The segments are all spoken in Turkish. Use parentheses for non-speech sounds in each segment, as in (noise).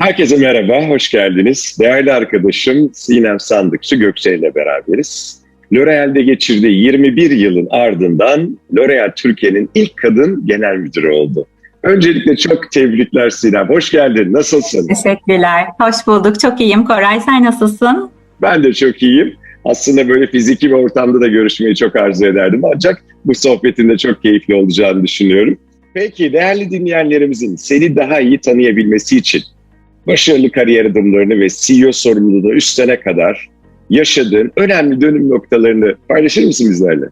Herkese merhaba, hoş geldiniz. Değerli arkadaşım Sinem Sandıkçı Gökçe ile beraberiz. L'Oreal'de geçirdiği 21 yılın ardından L'Oreal Türkiye'nin ilk kadın genel müdürü oldu. Öncelikle çok tebrikler Sinem. Hoş geldin. Nasılsın? Teşekkürler. Hoş bulduk. Çok iyiyim. Koray sen nasılsın? Ben de çok iyiyim. Aslında böyle fiziki bir ortamda da görüşmeyi çok arzu ederdim. Ancak bu sohbetin de çok keyifli olacağını düşünüyorum. Peki değerli dinleyenlerimizin seni daha iyi tanıyabilmesi için başarılı kariyer adımlarını ve CEO sorumluluğunu üstlene kadar yaşadığın önemli dönüm noktalarını paylaşır mısın bizlerle?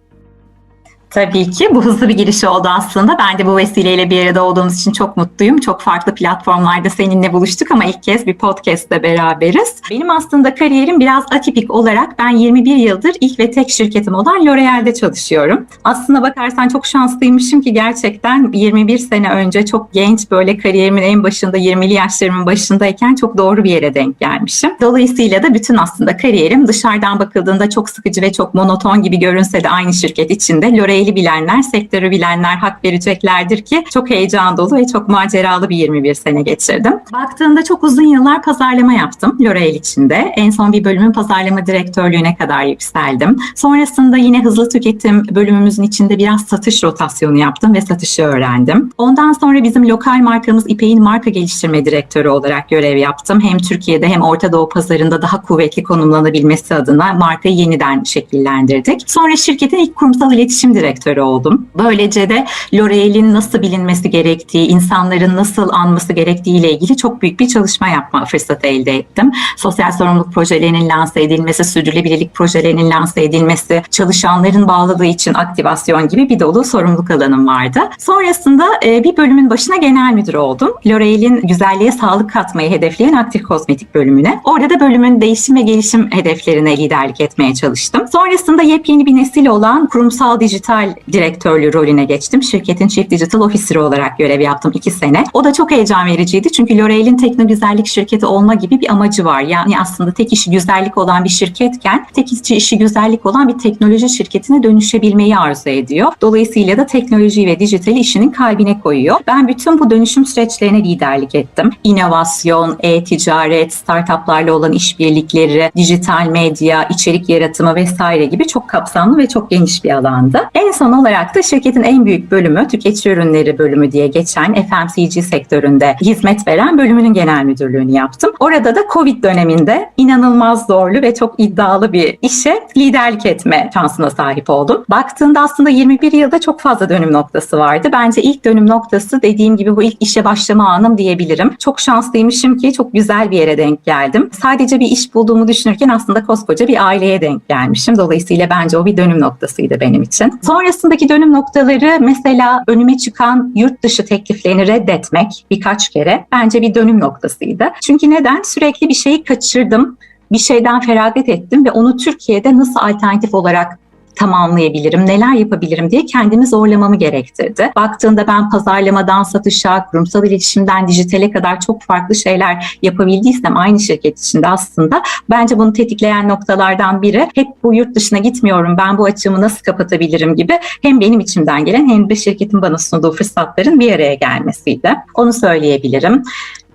Tabii ki bu hızlı bir giriş oldu aslında. Ben de bu vesileyle bir arada olduğumuz için çok mutluyum. Çok farklı platformlarda seninle buluştuk ama ilk kez bir podcast'te beraberiz. Benim aslında kariyerim biraz atipik olarak ben 21 yıldır ilk ve tek şirketim olan L'Oreal'de çalışıyorum. Aslında bakarsan çok şanslıymışım ki gerçekten 21 sene önce çok genç böyle kariyerimin en başında 20'li yaşlarımın başındayken çok doğru bir yere denk gelmişim. Dolayısıyla da bütün aslında kariyerim dışarıdan bakıldığında çok sıkıcı ve çok monoton gibi görünse de aynı şirket içinde L'Oreal L'Oreal'i bilenler, sektörü bilenler hak vereceklerdir ki çok heyecan dolu ve çok maceralı bir 21 sene geçirdim. Baktığında çok uzun yıllar pazarlama yaptım L'Oreal içinde. En son bir bölümün pazarlama direktörlüğüne kadar yükseldim. Sonrasında yine hızlı tüketim bölümümüzün içinde biraz satış rotasyonu yaptım ve satışı öğrendim. Ondan sonra bizim lokal markamız İpek'in marka geliştirme direktörü olarak görev yaptım. Hem Türkiye'de hem Orta Doğu pazarında daha kuvvetli konumlanabilmesi adına markayı yeniden şekillendirdik. Sonra şirketin ilk kurumsal iletişim direktörü direktörü oldum. Böylece de L'Oreal'in nasıl bilinmesi gerektiği, insanların nasıl anması gerektiği ile ilgili çok büyük bir çalışma yapma fırsatı elde ettim. Sosyal sorumluluk projelerinin lanse edilmesi, sürdürülebilirlik projelerinin lanse edilmesi, çalışanların bağladığı için aktivasyon gibi bir dolu sorumluluk alanım vardı. Sonrasında e, bir bölümün başına genel müdür oldum. L'Oreal'in güzelliğe sağlık katmayı hedefleyen aktif kozmetik bölümüne. Orada da bölümün değişim ve gelişim hedeflerine liderlik etmeye çalıştım. Sonrasında yepyeni bir nesil olan kurumsal dijital dijital direktörlüğü rolüne geçtim. Şirketin Chief Digital Officer olarak görev yaptım iki sene. O da çok heyecan vericiydi çünkü L'Oreal'in tekno güzellik şirketi olma gibi bir amacı var. Yani aslında tek işi güzellik olan bir şirketken tek işi, güzellik olan bir teknoloji şirketine dönüşebilmeyi arzu ediyor. Dolayısıyla da teknoloji ve dijitali işinin kalbine koyuyor. Ben bütün bu dönüşüm süreçlerine liderlik ettim. İnovasyon, e-ticaret, startuplarla olan işbirlikleri, dijital medya, içerik yaratımı vesaire gibi çok kapsamlı ve çok geniş bir alanda. En son olarak da şirketin en büyük bölümü tüketici ürünleri bölümü diye geçen FMCG sektöründe hizmet veren bölümünün genel müdürlüğünü yaptım. Orada da Covid döneminde inanılmaz zorlu ve çok iddialı bir işe liderlik etme şansına sahip oldum. Baktığında aslında 21 yılda çok fazla dönüm noktası vardı. Bence ilk dönüm noktası dediğim gibi bu ilk işe başlama anım diyebilirim. Çok şanslıymışım ki çok güzel bir yere denk geldim. Sadece bir iş bulduğumu düşünürken aslında koskoca bir aileye denk gelmişim. Dolayısıyla bence o bir dönüm noktasıydı benim için. Sonra Sonrasındaki dönüm noktaları mesela önüme çıkan yurt dışı tekliflerini reddetmek birkaç kere bence bir dönüm noktasıydı. Çünkü neden? Sürekli bir şeyi kaçırdım bir şeyden feragat ettim ve onu Türkiye'de nasıl alternatif olarak tamamlayabilirim, neler yapabilirim diye kendimi zorlamamı gerektirdi. Baktığında ben pazarlamadan satışa, kurumsal iletişimden dijitale kadar çok farklı şeyler yapabildiysem aynı şirket içinde aslında bence bunu tetikleyen noktalardan biri hep bu yurt dışına gitmiyorum, ben bu açığımı nasıl kapatabilirim gibi hem benim içimden gelen hem de şirketin bana sunduğu fırsatların bir araya gelmesiydi. Onu söyleyebilirim.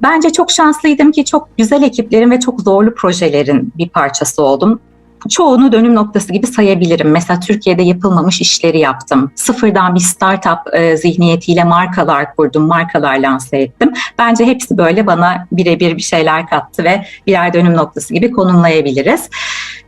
Bence çok şanslıydım ki çok güzel ekiplerin ve çok zorlu projelerin bir parçası oldum çoğunu dönüm noktası gibi sayabilirim. Mesela Türkiye'de yapılmamış işleri yaptım. Sıfırdan bir startup e, zihniyetiyle markalar kurdum, markalar lanse ettim. Bence hepsi böyle bana birebir bir şeyler kattı ve birer dönüm noktası gibi konumlayabiliriz.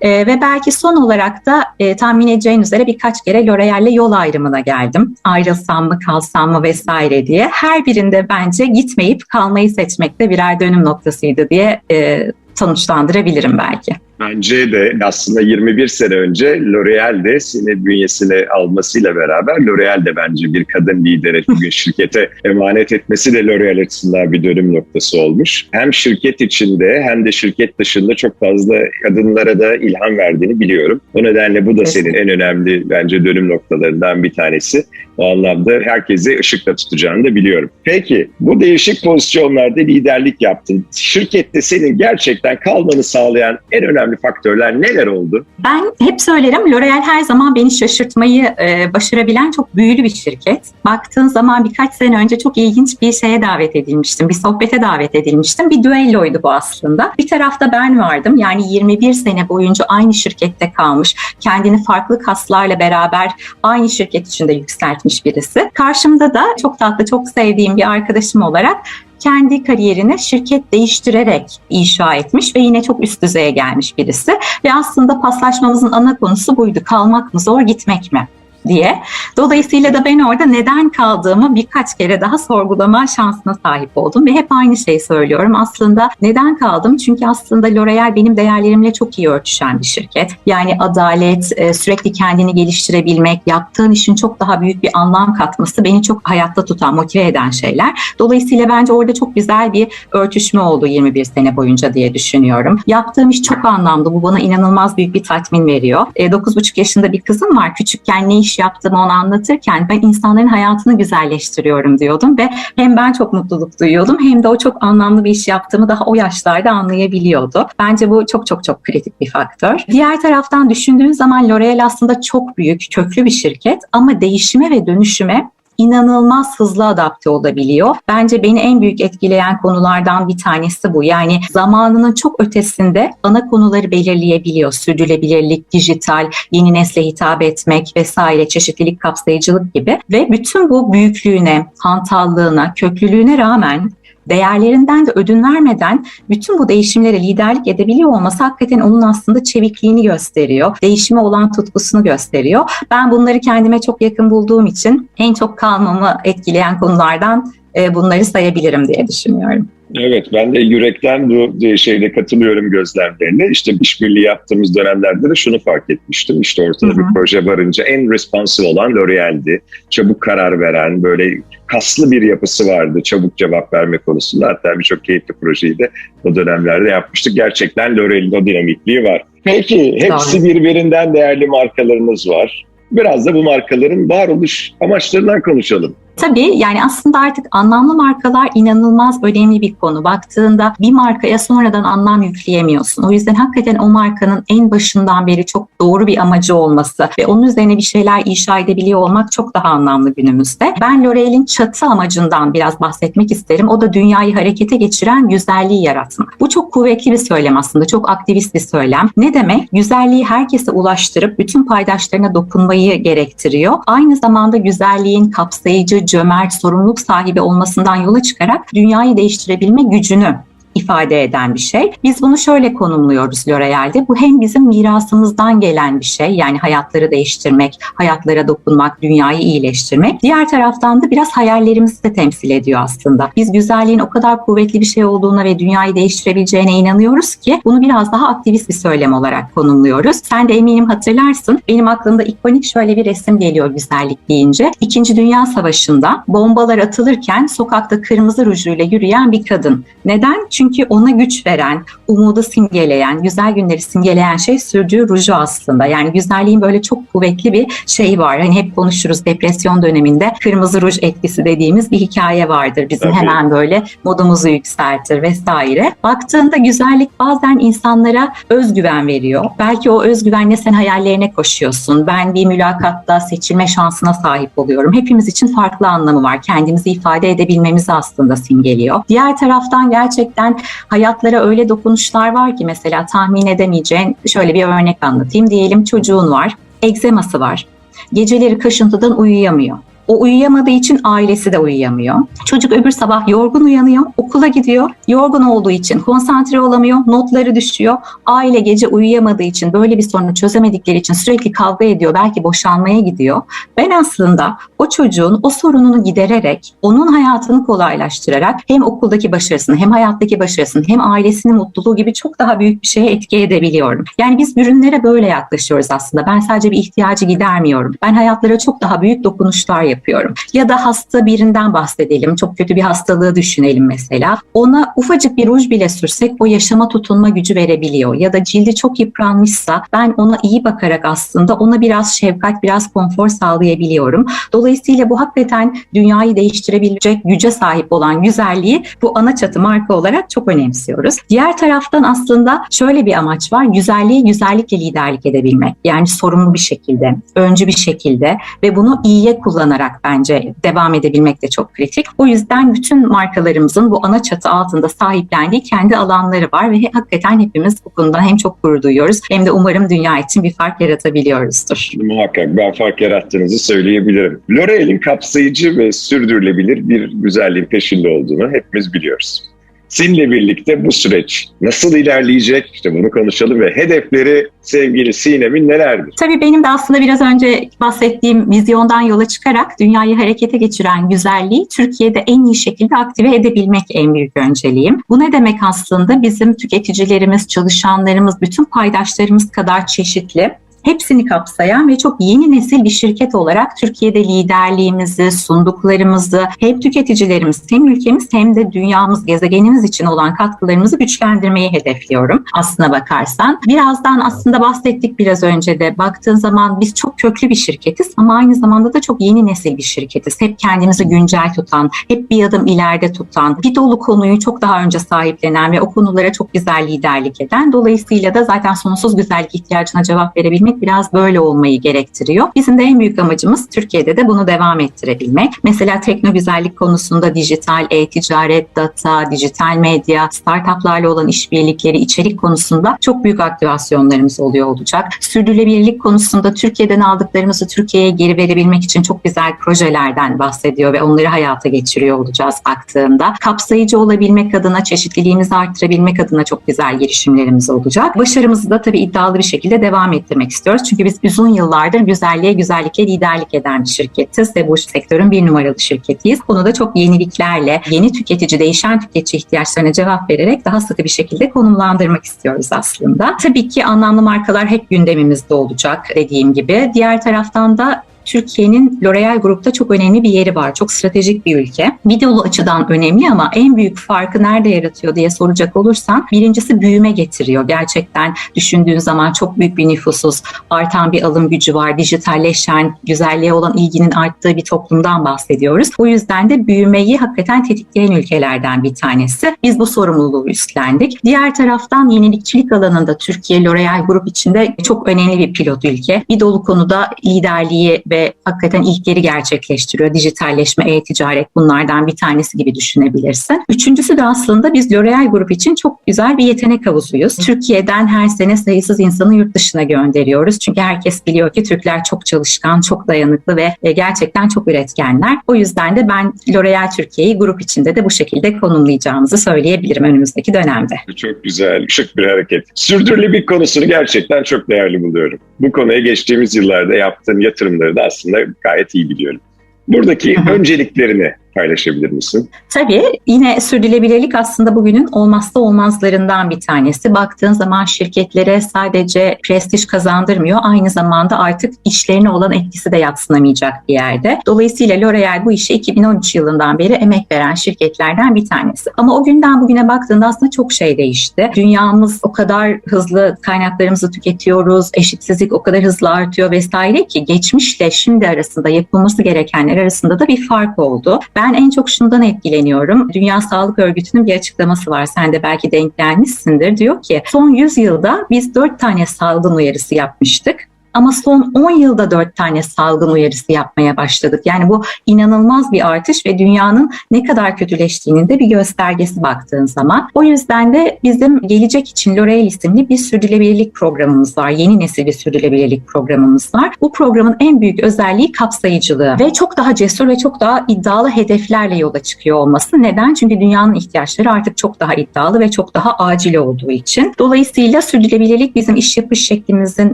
E, ve belki son olarak da e, tahmin edeceğin üzere birkaç kere L'Oreal'le yol ayrımına geldim. Ayrılsam mı, kalsam mı vesaire diye. Her birinde bence gitmeyip kalmayı seçmek de birer dönüm noktasıydı diye e, sonuçlandırabilirim belki. Bence de aslında 21 sene önce L'Oreal de seni bünyesine almasıyla beraber L'Oreal de bence bir kadın lidere (laughs) bugün şirkete emanet etmesi de L'Oreal açısından bir dönüm noktası olmuş. Hem şirket içinde hem de şirket dışında çok fazla kadınlara da ilham verdiğini biliyorum. O nedenle bu da senin en önemli bence dönüm noktalarından bir tanesi. O anlamda herkesi ışıkta tutacağını da biliyorum. Peki bu değişik pozisyonlarda liderlik yaptın. Şirkette senin gerçekten kalmanı sağlayan en önemli önemli faktörler neler oldu? Ben hep söylerim L'Oreal her zaman beni şaşırtmayı e, başarabilen çok büyülü bir şirket. Baktığın zaman birkaç sene önce çok ilginç bir şeye davet edilmiştim. Bir sohbete davet edilmiştim. Bir düelloydu bu aslında. Bir tarafta ben vardım. Yani 21 sene boyunca aynı şirkette kalmış. Kendini farklı kaslarla beraber aynı şirket içinde yükseltmiş birisi. Karşımda da çok tatlı, çok sevdiğim bir arkadaşım olarak kendi kariyerini şirket değiştirerek inşa etmiş ve yine çok üst düzeye gelmiş birisi. Ve aslında paslaşmamızın ana konusu buydu. Kalmak mı zor, gitmek mi? Diye. Dolayısıyla da ben orada neden kaldığımı birkaç kere daha sorgulama şansına sahip oldum ve hep aynı şeyi söylüyorum. Aslında neden kaldım? Çünkü aslında L'Oreal benim değerlerimle çok iyi örtüşen bir şirket. Yani adalet, e, sürekli kendini geliştirebilmek, yaptığın işin çok daha büyük bir anlam katması beni çok hayatta tutan, motive eden şeyler. Dolayısıyla bence orada çok güzel bir örtüşme oldu 21 sene boyunca diye düşünüyorum. Yaptığım iş çok anlamlı. Bu bana inanılmaz büyük bir tatmin veriyor. 9,5 yaşında bir kızım var. Küçükken ne iş yaptığımı onu anlatırken ben insanların hayatını güzelleştiriyorum diyordum ve hem ben çok mutluluk duyuyordum hem de o çok anlamlı bir iş yaptığımı daha o yaşlarda anlayabiliyordu. Bence bu çok çok çok kritik bir faktör. Diğer taraftan düşündüğün zaman L'Oreal aslında çok büyük, köklü bir şirket ama değişime ve dönüşüme inanılmaz hızlı adapte olabiliyor. Bence beni en büyük etkileyen konulardan bir tanesi bu. Yani zamanının çok ötesinde ana konuları belirleyebiliyor. Sürdürülebilirlik, dijital, yeni nesle hitap etmek vesaire, çeşitlilik, kapsayıcılık gibi. Ve bütün bu büyüklüğüne, hantallığına, köklülüğüne rağmen değerlerinden de ödün vermeden bütün bu değişimlere liderlik edebiliyor olması hakikaten onun aslında çevikliğini gösteriyor. Değişime olan tutkusunu gösteriyor. Ben bunları kendime çok yakın bulduğum için en çok kalmamı etkileyen konulardan e, bunları sayabilirim diye düşünüyorum. Evet ben de yürekten bu şeyde katılıyorum gözlemlerine. İşte işbirliği yaptığımız dönemlerde de şunu fark etmiştim. İşte ortada Hı hı. bir proje varınca en responsive olan L'Oreal'di. Çabuk karar veren, böyle kaslı bir yapısı vardı çabuk cevap verme konusunda. Hatta birçok keyifli projeyi de o dönemlerde yapmıştık. Gerçekten L'Oreal'in o dinamikliği var. Peki hepsi birbirinden değerli markalarınız var. Biraz da bu markaların varoluş amaçlarından konuşalım. Tabii yani aslında artık anlamlı markalar inanılmaz önemli bir konu. Baktığında bir markaya sonradan anlam yükleyemiyorsun. O yüzden hakikaten o markanın en başından beri çok doğru bir amacı olması ve onun üzerine bir şeyler inşa edebiliyor olmak çok daha anlamlı günümüzde. Ben L'Oreal'in çatı amacından biraz bahsetmek isterim. O da dünyayı harekete geçiren güzelliği yaratmak. Bu çok kuvvetli bir söylem aslında. Çok aktivist bir söylem. Ne demek? Güzelliği herkese ulaştırıp bütün paydaşlarına dokunmayı gerektiriyor. Aynı zamanda güzelliğin kapsayıcı, cömert, sorumluluk sahibi olmasından yola çıkarak dünyayı değiştirebilme gücünü ifade eden bir şey. Biz bunu şöyle konumluyoruz L'Oreal'de. Bu hem bizim mirasımızdan gelen bir şey yani hayatları değiştirmek, hayatlara dokunmak, dünyayı iyileştirmek. Diğer taraftan da biraz hayallerimizi de temsil ediyor aslında. Biz güzelliğin o kadar kuvvetli bir şey olduğuna ve dünyayı değiştirebileceğine inanıyoruz ki bunu biraz daha aktivist bir söylem olarak konumluyoruz. Sen de eminim hatırlarsın. Benim aklımda ikonik şöyle bir resim geliyor güzellik deyince. İkinci Dünya Savaşı'nda bombalar atılırken sokakta kırmızı rujuyla yürüyen bir kadın. Neden? Çünkü ona güç veren, umudu simgeleyen, güzel günleri simgeleyen şey sürdüğü ruju aslında. Yani güzelliğin böyle çok kuvvetli bir şeyi var. Hani hep konuşuruz depresyon döneminde kırmızı ruj etkisi dediğimiz bir hikaye vardır. Bizim Tabii. hemen böyle modumuzu yükseltir vesaire. Baktığında güzellik bazen insanlara özgüven veriyor. Belki o özgüvenle sen hayallerine koşuyorsun. Ben bir mülakatta seçilme şansına sahip oluyorum. Hepimiz için farklı anlamı var. Kendimizi ifade edebilmemizi aslında simgeliyor. Diğer taraftan gerçekten hayatlara öyle dokunuşlar var ki mesela tahmin edemeyeceğin şöyle bir örnek anlatayım. Diyelim çocuğun var, egzeması var. Geceleri kaşıntıdan uyuyamıyor. O uyuyamadığı için ailesi de uyuyamıyor. Çocuk öbür sabah yorgun uyanıyor, okula gidiyor. Yorgun olduğu için konsantre olamıyor, notları düşüyor. Aile gece uyuyamadığı için, böyle bir sorunu çözemedikleri için sürekli kavga ediyor, belki boşanmaya gidiyor. Ben aslında o çocuğun o sorununu gidererek, onun hayatını kolaylaştırarak hem okuldaki başarısını, hem hayattaki başarısını, hem ailesinin mutluluğu gibi çok daha büyük bir şeye etki edebiliyorum. Yani biz ürünlere böyle yaklaşıyoruz aslında. Ben sadece bir ihtiyacı gidermiyorum. Ben hayatlara çok daha büyük dokunuşlar yapıyorum yapıyorum. Ya da hasta birinden bahsedelim. Çok kötü bir hastalığı düşünelim mesela. Ona ufacık bir ruj bile sürsek o yaşama tutunma gücü verebiliyor. Ya da cildi çok yıpranmışsa ben ona iyi bakarak aslında ona biraz şefkat, biraz konfor sağlayabiliyorum. Dolayısıyla bu hakikaten dünyayı değiştirebilecek güce sahip olan güzelliği bu ana çatı marka olarak çok önemsiyoruz. Diğer taraftan aslında şöyle bir amaç var. Güzelliği güzellikle liderlik edebilmek. Yani sorumlu bir şekilde, öncü bir şekilde ve bunu iyiye kullanarak bence devam edebilmek de çok kritik. O yüzden bütün markalarımızın bu ana çatı altında sahiplendiği kendi alanları var ve hakikaten hepimiz bu konuda hem çok gurur duyuyoruz hem de umarım dünya için bir fark yaratabiliyoruzdur. Muhakkak ben fark yarattığınızı söyleyebilirim. L'Oreal'in kapsayıcı ve sürdürülebilir bir güzelliğin peşinde olduğunu hepimiz biliyoruz. Seninle birlikte bu süreç nasıl ilerleyecek? İşte bunu konuşalım ve hedefleri sevgili Sinem'in nelerdir? Tabii benim de aslında biraz önce bahsettiğim vizyondan yola çıkarak dünyayı harekete geçiren güzelliği Türkiye'de en iyi şekilde aktive edebilmek en büyük önceliğim. Bu ne demek aslında? Bizim tüketicilerimiz, çalışanlarımız, bütün paydaşlarımız kadar çeşitli hepsini kapsayan ve çok yeni nesil bir şirket olarak Türkiye'de liderliğimizi, sunduklarımızı hem tüketicilerimiz hem ülkemiz hem de dünyamız, gezegenimiz için olan katkılarımızı güçlendirmeyi hedefliyorum aslına bakarsan. Birazdan aslında bahsettik biraz önce de baktığın zaman biz çok köklü bir şirketiz ama aynı zamanda da çok yeni nesil bir şirketiz. Hep kendimizi güncel tutan, hep bir adım ileride tutan, bir dolu konuyu çok daha önce sahiplenen ve o konulara çok güzel liderlik eden. Dolayısıyla da zaten sonsuz güzellik ihtiyacına cevap verebilmek biraz böyle olmayı gerektiriyor. Bizim de en büyük amacımız Türkiye'de de bunu devam ettirebilmek. Mesela tekno güzellik konusunda dijital e-ticaret, data, dijital medya, startuplarla olan işbirlikleri, içerik konusunda çok büyük aktivasyonlarımız oluyor olacak. Sürdürülebilirlik konusunda Türkiye'den aldıklarımızı Türkiye'ye geri verebilmek için çok güzel projelerden bahsediyor ve onları hayata geçiriyor olacağız baktığında. Kapsayıcı olabilmek adına, çeşitliliğimizi arttırabilmek adına çok güzel girişimlerimiz olacak. Başarımızı da tabii iddialı bir şekilde devam ettirmek istiyoruz. Çünkü biz uzun yıllardır güzelliğe, güzellikle liderlik eden bir şirketiz ve bu sektörün bir numaralı şirketiyiz. Bunu da çok yeniliklerle, yeni tüketici, değişen tüketici ihtiyaçlarına cevap vererek daha sıkı bir şekilde konumlandırmak istiyoruz aslında. Tabii ki anlamlı markalar hep gündemimizde olacak dediğim gibi. Diğer taraftan da Türkiye'nin L'Oreal Grup'ta çok önemli bir yeri var. Çok stratejik bir ülke. Videolu açıdan önemli ama en büyük farkı nerede yaratıyor diye soracak olursan birincisi büyüme getiriyor. Gerçekten düşündüğün zaman çok büyük bir nüfusuz, artan bir alım gücü var, dijitalleşen, güzelliğe olan ilginin arttığı bir toplumdan bahsediyoruz. O yüzden de büyümeyi hakikaten tetikleyen ülkelerden bir tanesi. Biz bu sorumluluğu üstlendik. Diğer taraftan yenilikçilik alanında Türkiye L'Oreal Grup içinde çok önemli bir pilot ülke. Bir dolu konuda liderliği ve ve hakikaten ilkleri gerçekleştiriyor. Dijitalleşme, e-ticaret bunlardan bir tanesi gibi düşünebilirsin. Üçüncüsü de aslında biz L'Oreal Grup için çok güzel bir yetenek havuzuyuz. Türkiye'den her sene sayısız insanı yurt dışına gönderiyoruz. Çünkü herkes biliyor ki Türkler çok çalışkan, çok dayanıklı ve e, gerçekten çok üretkenler. O yüzden de ben L'Oreal Türkiye'yi grup içinde de bu şekilde konumlayacağımızı söyleyebilirim önümüzdeki dönemde. Çok güzel, şık bir hareket. Sürdürülebilirlik konusunu gerçekten çok değerli buluyorum. Bu konuya geçtiğimiz yıllarda yaptığım yatırımları da aslında gayet iyi biliyorum. Buradaki önceliklerini paylaşabilir misin? Tabii yine sürdürülebilirlik aslında bugünün olmazsa olmazlarından bir tanesi. Baktığın zaman şirketlere sadece prestij kazandırmıyor, aynı zamanda artık işlerine olan etkisi de yatsınamayacak bir yerde. Dolayısıyla L'Oreal bu işe 2013 yılından beri emek veren şirketlerden bir tanesi. Ama o günden bugüne baktığında aslında çok şey değişti. Dünyamız o kadar hızlı kaynaklarımızı tüketiyoruz, eşitsizlik o kadar hızlı artıyor vesaire ki geçmişle şimdi arasında yapılması gerekenler arasında da bir fark oldu. Ben ben en çok şundan etkileniyorum. Dünya Sağlık Örgütü'nün bir açıklaması var. Sen de belki denk gelmişsindir. Diyor ki son 100 yılda biz 4 tane salgın uyarısı yapmıştık. Ama son 10 yılda 4 tane salgın uyarısı yapmaya başladık. Yani bu inanılmaz bir artış ve dünyanın ne kadar kötüleştiğinin de bir göstergesi baktığın zaman. O yüzden de bizim gelecek için L'Oreal isimli bir sürdürülebilirlik programımız var. Yeni nesil bir sürdürülebilirlik programımız var. Bu programın en büyük özelliği kapsayıcılığı ve çok daha cesur ve çok daha iddialı hedeflerle yola çıkıyor olması. Neden? Çünkü dünyanın ihtiyaçları artık çok daha iddialı ve çok daha acil olduğu için. Dolayısıyla sürdürülebilirlik bizim iş yapış şeklimizin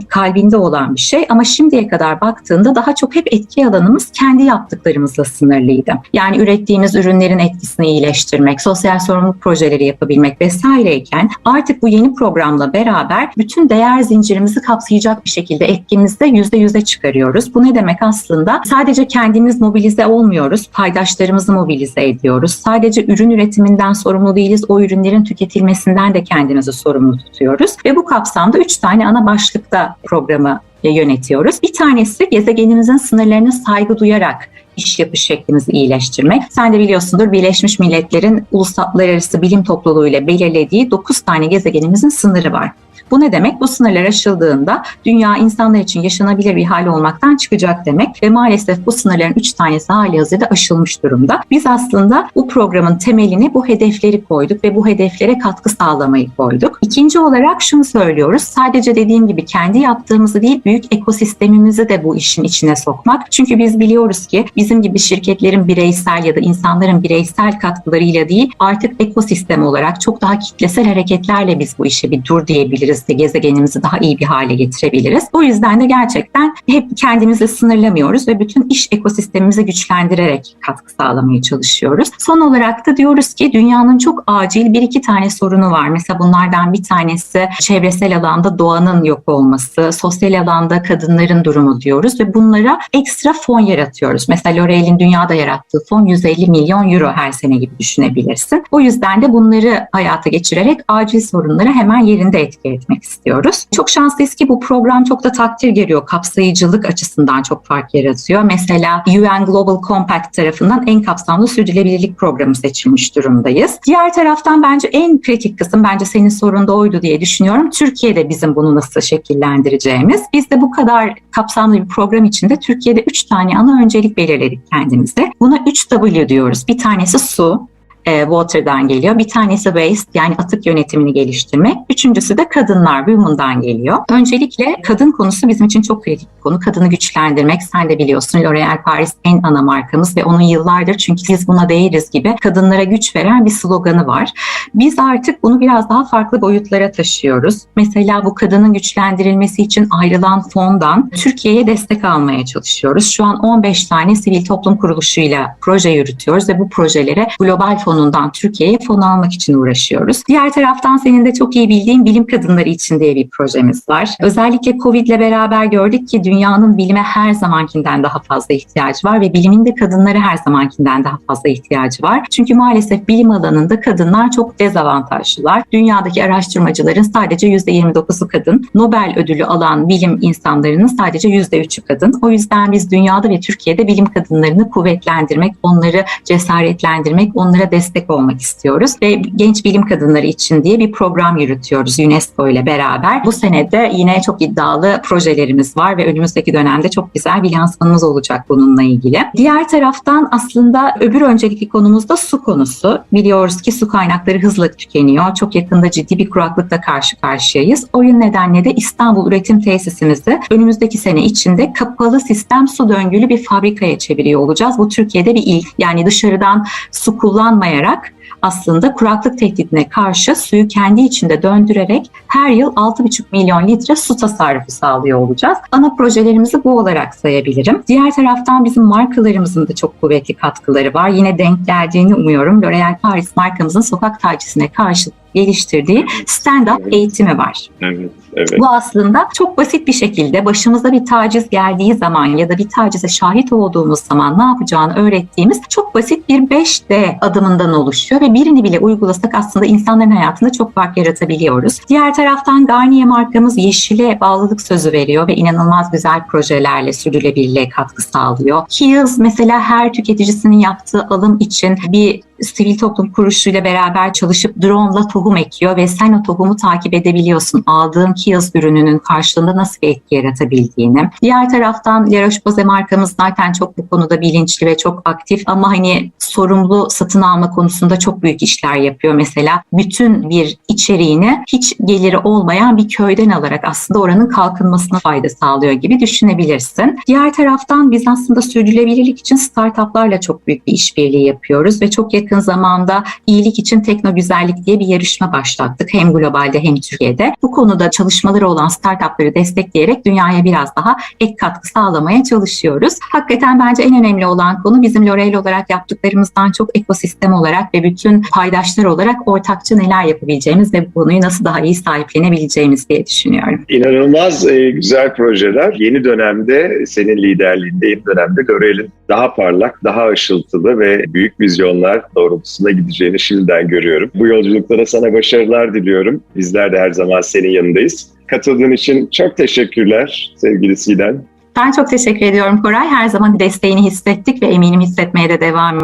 kalbinde olan bir şey ama şimdiye kadar baktığında daha çok hep etki alanımız kendi yaptıklarımızla sınırlıydı. Yani ürettiğimiz ürünlerin etkisini iyileştirmek, sosyal sorumluluk projeleri yapabilmek vesaireyken artık bu yeni programla beraber bütün değer zincirimizi kapsayacak bir şekilde etkimizde yüzde yüze çıkarıyoruz. Bu ne demek aslında? Sadece kendimiz mobilize olmuyoruz, paydaşlarımızı mobilize ediyoruz. Sadece ürün üretiminden sorumlu değiliz, o ürünlerin tüketilmesinden de kendimizi sorumlu tutuyoruz. Ve bu kapsamda üç tane ana başlıkta programı yönetiyoruz. Bir tanesi gezegenimizin sınırlarına saygı duyarak iş yapış şeklimizi iyileştirmek. Sen de biliyorsundur Birleşmiş Milletler'in uluslararası bilim topluluğuyla belirlediği 9 tane gezegenimizin sınırı var. Bu ne demek? Bu sınırlar aşıldığında dünya insanlar için yaşanabilir bir hal olmaktan çıkacak demek ve maalesef bu sınırların 3 tanesi hali hazırda aşılmış durumda. Biz aslında bu programın temelini bu hedefleri koyduk ve bu hedeflere katkı sağlamayı koyduk. İkinci olarak şunu söylüyoruz. Sadece dediğim gibi kendi yaptığımızı değil büyük ekosistemimizi de bu işin içine sokmak. Çünkü biz biliyoruz ki bizim gibi şirketlerin bireysel ya da insanların bireysel katkılarıyla değil artık ekosistem olarak çok daha kitlesel hareketlerle biz bu işe bir dur diyebiliriz de gezegenimizi daha iyi bir hale getirebiliriz. O yüzden de gerçekten hep kendimizi sınırlamıyoruz ve bütün iş ekosistemimizi güçlendirerek katkı sağlamaya çalışıyoruz. Son olarak da diyoruz ki dünyanın çok acil bir iki tane sorunu var. Mesela bunlardan bir tanesi çevresel alanda doğanın yok olması, sosyal alanda kadınların durumu diyoruz ve bunlara ekstra fon yaratıyoruz. Mesela L'Oreal'in dünyada yarattığı fon 150 milyon euro her sene gibi düşünebilirsin. O yüzden de bunları hayata geçirerek acil sorunları hemen yerinde etki etmek istiyoruz. Çok şanslıyız ki bu program çok da takdir görüyor. Kapsayıcılık açısından çok fark yaratıyor. Mesela UN Global Compact tarafından en kapsamlı sürdürülebilirlik programı seçilmiş durumdayız. Diğer taraftan bence en kritik kısım bence senin sorunda oydu diye düşünüyorum. Türkiye'de bizim bunu nasıl şekillendireceğimiz. Biz de bu kadar kapsamlı bir program içinde Türkiye'de 3 tane ana öncelik belirledik kendimize. Buna 3W diyoruz. Bir tanesi su, e, water'dan geliyor. Bir tanesi waste yani atık yönetimini geliştirmek. Üçüncüsü de kadınlar, women'dan geliyor. Öncelikle kadın konusu bizim için çok kritik bir konu. Kadını güçlendirmek. Sen de biliyorsun L'Oreal Paris en ana markamız ve onun yıllardır çünkü biz buna değeriz gibi kadınlara güç veren bir sloganı var. Biz artık bunu biraz daha farklı boyutlara taşıyoruz. Mesela bu kadının güçlendirilmesi için ayrılan fondan Türkiye'ye destek almaya çalışıyoruz. Şu an 15 tane sivil toplum kuruluşuyla proje yürütüyoruz ve bu projelere global fon fonundan Türkiye'ye fon almak için uğraşıyoruz. Diğer taraftan senin de çok iyi bildiğin bilim kadınları için diye bir projemiz var. Özellikle Covid ile beraber gördük ki dünyanın bilime her zamankinden daha fazla ihtiyacı var ve bilimin de kadınlara her zamankinden daha fazla ihtiyacı var. Çünkü maalesef bilim alanında kadınlar çok dezavantajlılar. Dünyadaki araştırmacıların sadece %29'u kadın. Nobel ödülü alan bilim insanlarının sadece %3'ü kadın. O yüzden biz dünyada ve Türkiye'de bilim kadınlarını kuvvetlendirmek, onları cesaretlendirmek, onlara destek destek olmak istiyoruz ve genç bilim kadınları için diye bir program yürütüyoruz UNESCO ile beraber. Bu senede yine çok iddialı projelerimiz var ve önümüzdeki dönemde çok güzel bir lansmanımız olacak bununla ilgili. Diğer taraftan aslında öbür öncelikli konumuz da su konusu. Biliyoruz ki su kaynakları hızla tükeniyor. Çok yakında ciddi bir kuraklıkla karşı karşıyayız. O nedenle de İstanbul üretim tesisimizi önümüzdeki sene içinde kapalı sistem su döngülü bir fabrikaya çeviriyor olacağız. Bu Türkiye'de bir ilk. Yani dışarıdan su kullanmayan olmayarak aslında kuraklık tehdidine karşı suyu kendi içinde döndürerek her yıl 6,5 milyon litre su tasarrufu sağlıyor olacağız. Ana projelerimizi bu olarak sayabilirim. Diğer taraftan bizim markalarımızın da çok kuvvetli katkıları var. Yine denk geldiğini umuyorum. L'Oreal Paris markamızın sokak tacizdine karşı geliştirdiği stand-up eğitimi var. Evet, evet. Bu aslında çok basit bir şekilde başımıza bir taciz geldiği zaman ya da bir tacize şahit olduğumuz zaman ne yapacağını öğrettiğimiz çok basit bir 5D adımından oluşuyor ve birini bile uygulasak aslında insanların hayatında çok fark yaratabiliyoruz. Diğer taraftan Garnier markamız yeşile bağlılık sözü veriyor ve inanılmaz güzel projelerle sürdürülebilirliğe katkı sağlıyor. Kiehl's mesela her tüketicisinin yaptığı alım için bir sivil toplum kuruluşuyla beraber çalışıp drone'la tohum ekiyor ve sen o tohumu takip edebiliyorsun. Aldığın Kiehl's ürününün karşılığında nasıl bir etki yaratabildiğini. Diğer taraftan La Roche-Posay markamız zaten çok bu konuda bilinçli ve çok aktif ama hani sorumlu satın alma konusunda çok büyük işler yapıyor. Mesela bütün bir içeriğini hiç geliri olmayan bir köyden alarak aslında oranın kalkınmasına fayda sağlıyor gibi düşünebilirsin. Diğer taraftan biz aslında sürdürülebilirlik için startuplarla çok büyük bir işbirliği yapıyoruz ve çok yakın zamanda iyilik için tekno güzellik diye bir yarışma yarışma başlattık hem globalde hem Türkiye'de. Bu konuda çalışmaları olan startupları destekleyerek dünyaya biraz daha ek katkı sağlamaya çalışıyoruz. Hakikaten bence en önemli olan konu bizim L'Oreal olarak yaptıklarımızdan çok ekosistem olarak ve bütün paydaşlar olarak ortakça neler yapabileceğimiz ve bu konuyu nasıl daha iyi sahiplenebileceğimiz diye düşünüyorum. İnanılmaz e, güzel projeler. Yeni dönemde senin liderliğinde yeni dönemde L'Oreal'in daha parlak, daha ışıltılı ve büyük vizyonlar doğrultusunda gideceğini şimdiden görüyorum. Bu yolculuklara sana başarılar diliyorum. Bizler de her zaman senin yanındayız. Katıldığın için çok teşekkürler sevgili Siden. Ben çok teşekkür ediyorum Koray. Her zaman desteğini hissettik ve eminim hissetmeye de devam